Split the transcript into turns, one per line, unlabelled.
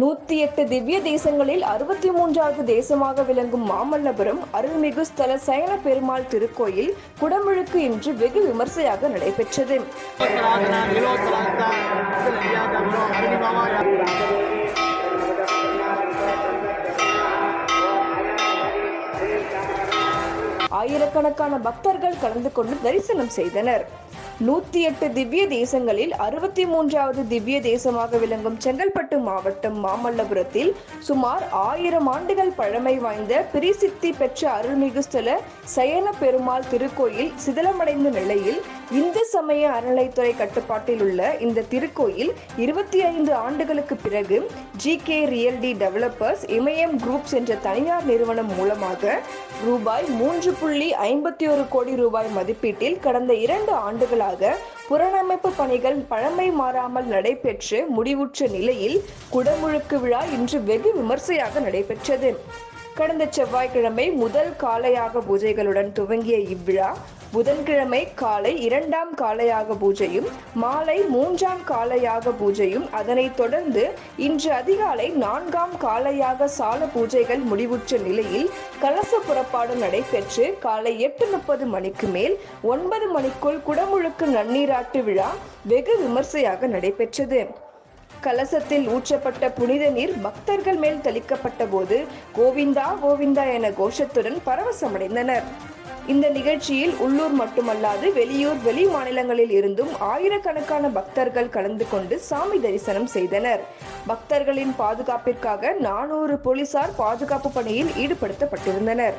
நூத்தி எட்டு திவ்ய தேசங்களில் அறுபத்தி மூன்றாவது தேசமாக விளங்கும் மாமல்லபுரம் அருள்மிகு ஸ்தல சயன பெருமாள் திருக்கோயில் குடமுழுக்கு இன்று வெகு விமர்சையாக நடைபெற்றது. ஆயிரக்கணக்கான பக்தர்கள் கலந்து கொண்டு தரிசனம் செய்தனர். நூத்தி எட்டு திவ்ய தேசங்களில் அறுபத்தி மூன்றாவது திவ்ய தேசமாக விளங்கும் செங்கல்பட்டு மாவட்டம் மாமல்லபுரத்தில் சுமார் ஆயிரம் ஆண்டுகள் பழமை வாய்ந்த பிரிசித்தி பெற்ற அருள்மிகு ஸ்தல சயன பெருமாள் திருக்கோயில் சிதிலமடைந்த நிலையில் இந்து சமய அறநிலைத்துறை கட்டுப்பாட்டில் உள்ள இந்த திருக்கோயில் இருபத்தி ஐந்து ஆண்டுகளுக்கு பிறகு G K realty developers Imayam groups என்ற தனியார் நிறுவனம் மூலமாக ரூபாய் மூன்று புள்ளி ஐம்பத்தி ஒரு கோடி ரூபாய் மதிப்பீட்டில் கடந்த இரண்டு ஆண்டுகளாக புனரமைப்பு பணிகள் பழமை மாறாமல் நடைபெற்று முடிவுற்ற நிலையில் குடமுழுக்கு விழா இன்று வெகு விமர்சையாக நடைபெற்றது. கடந்த செவ்வாய்க்கிழமை முதல் காலையாக பூஜைகளுடன் துவங்கிய இவ்விழா புதன்கிழமை காலை இரண்டாம் காலையாக பூஜையும் மாலை மூன்றாம் காலையாக பூஜையும் அதனைத் தொடர்ந்து இன்று அதிகாலை நான்காம் காலையாக சால பூஜைகள் முடிவுற்ற நிலையில் கலச புறப்பாடு நடைபெற்று காலை எட்டு முப்பது மணிக்கு மேல் ஒன்பது மணிக்குள் குடமுழுக்கு நன்னீராட்டு விழா வெகு விமர்சையாக நடைபெற்றது. கலசத்தில் ஊற்றப்பட்ட புனித நீர் பக்தர்கள் மேல் தெளிக்கப்பட்ட போது கோவிந்தா கோவிந்தா என கோஷத்துடன் பரவசமடைந்தனர். இந்த நிகழ்ச்சியில் உள்ளூர் மட்டுமல்லாது வெளியூர் வெளி மாநிலங்களில் இருந்தும் ஆயிரக்கணக்கான பக்தர்கள் கலந்து கொண்டு சாமி தரிசனம் செய்தனர். பக்தர்களின் பாதுகாப்பிற்காக நானூறு போலீசார் பாதுகாப்பு பணியில் ஈடுபடுத்தப்பட்டிருந்தனர்.